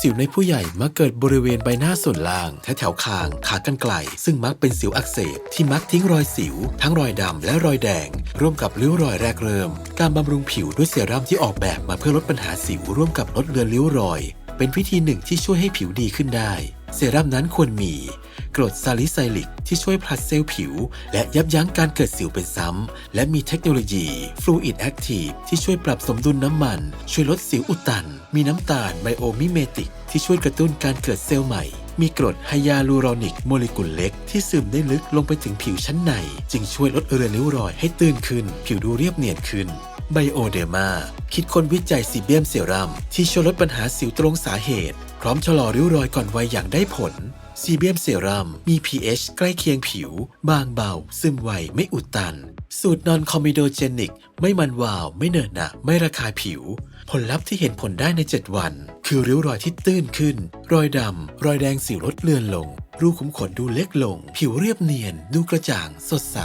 สิวในผู้ใหญ่มักเกิดบริเวณใบหน้าส่วนล่างแถวแถวคาง ขากรรไกรซึ่งมักเป็นสิวอักเสบที่มักทิ้งรอยสิว ทั้งรอยดำและรอยแดง ร่วมกับริ้วรอยแรกเริ่ม การบำรุงผิวด้วยเซรั่มที่ออกแบบมาเพื่อลดปัญหาสิวร่วมกับลดเลือนริ้วรอย เป็นวิธีหนึ่งที่ช่วยให้ผิวดีขึ้นได้ เซรั่มนั้นควรมีกรดซาลิไซลิกที่ช่วยผลัดเซลล์ผิว และยับยั้งการเกิดสิวเป็นซ้ำ และมีเทคโนโลยี Fluid Active ที่ช่วยปรับสมดุลน้ำมัน ช่วยลดสิวอุดตัน มีน้ำตาลไบโอมิเมติก ที่ช่วยกระตุ้นการเกิดเซลล์ใหม่ มีกรดไฮยาลูรอนิกโมเลกุลเล็กที่ซึมได้ลึกลงไปถึงผิวชั้นใน จึงช่วยลดเรือนริ้วรอยให้ตื้นขึ้น ผิวดูเรียบเนียนขึ้น ไบโอเดมาคิดค้นวิจัยซีเบียมเซรัมที่ช่วยลดปัญหาสิวตรงสาเหตุ พร้อมชะลอริ้วรอยก่อนวัยอย่างได้ผล ซีเบียมเซรัมมี pH ใกล้เคียงผิว บางเบา ซึมไวไม่อุดตัน สูตรนอนคอมิโดเจนิก ไม่มันวาว ไม่เนอะหนะไม่ระคายผิว ผลลัพธ์ที่เห็นผลได้ใน 7 วัน คือริ้วรอยที่ตื้นขึ้น รอยดำ รอยแดงสิวลดเลือนลง รูขุมขนดูเล็กลง ผิวเรียบเนียน ดูกระจ่าง สดใส